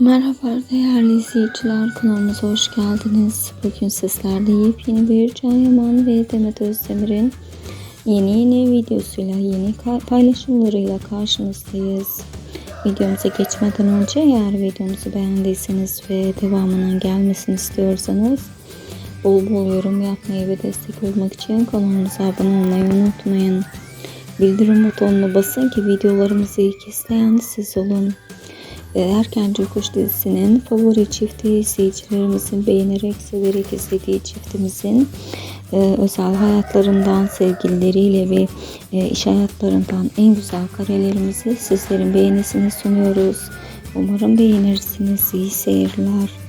Merhaba değerli izleyiciler kanalımıza hoş geldiniz. Bugün sizlerle yepyeni bir Can Yaman ve Demet Özdemir'in yeni yeni videosuyla yeni paylaşımlarıyla karşınızdayız. Videomuza geçmeden önce eğer videomuzu beğendiyseniz ve devamının gelmesini istiyorsanız bol bol yorum yapmayı ve destek olmak için kanalımıza abone olmayı unutmayın. Bildirim butonuna basın ki videolarımızı ilk izleyen siz olun. Ve Erkenci Kuş dizisinin favori çifti izleyicilerimizin beğenerek severek izlediği çiftimizin e, özel hayatlarından sevgilileriyle ve e, iş hayatlarından en güzel karelerimizi sizlerin beğenisine sunuyoruz. Umarım beğenirsiniz. İyi seyirler.